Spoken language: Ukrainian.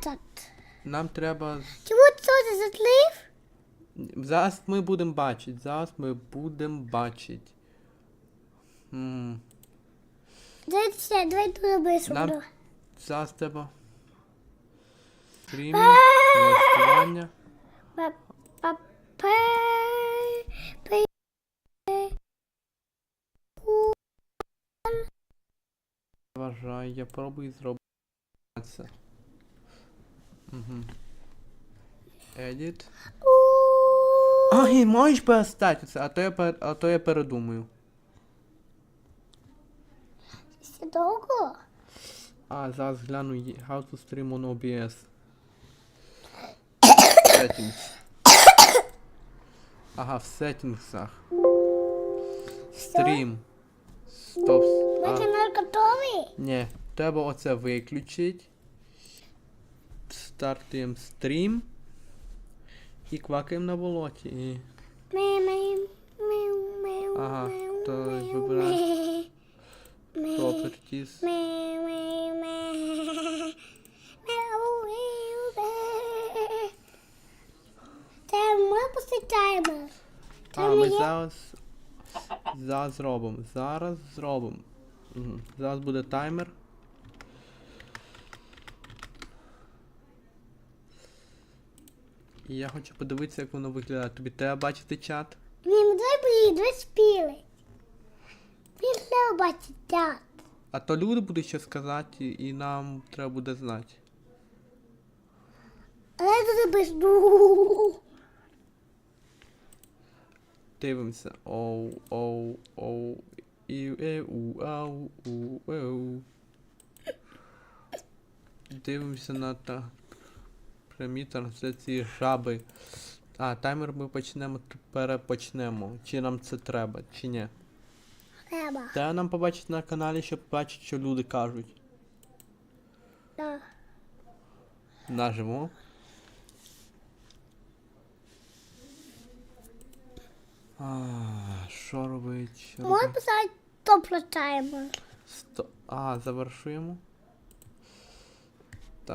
этот? Нам треба. Чому це затлив? Зараз ми будемо бачити. Зараз ми будемо бачити. М, Давай ще, давай дуже быстро. Нам- Зараз треба. Стрімінг, налаштування. Па- па- пе- пе- Вважаю, я пробую зробити це. Угу. Edit. Ай, можеш перестати це, а то я, пер... а то я передумаю. Ще довго? А, зараз гляну how to stream on OBS. Settings. Ага, в сеттингсах. Стрім. Стоп. Мій А, готовий? ні, треба оце виключити. Стартуємо стрім. І квакаємо на болоті. І... Мяу, мяу, мяу, мяу, Ага, мяу, то мяу, вибирай. мяу, Properties. мяу, мяу, мяу. Мяу, мяу, мяу. Це ми пустити таймер. А, ми Там є? зараз. Зараз зробимо. Зараз зробимо. Мгм. Зараз буде таймер. І я хочу подивитися, як воно виглядає. Тобі треба бачити чат? Ні, ну давай блін, давай спіли. Він не бачить так. А то люди будуть ще сказати, і нам треба буде знати. Але тут без Дивимося. Оу, оу, оу. І, е, у, ау, у, еу. Дивимося на та прямі трансляції жаби. А, таймер ми почнемо перепочнемо. Чи нам це треба, чи ні. Треба. Треба нам побачити на каналі, щоб бачити, що люди кажуть. Да. Нажимо. А, що робить? Можна писати топло таймер. Сто... А, завершуємо.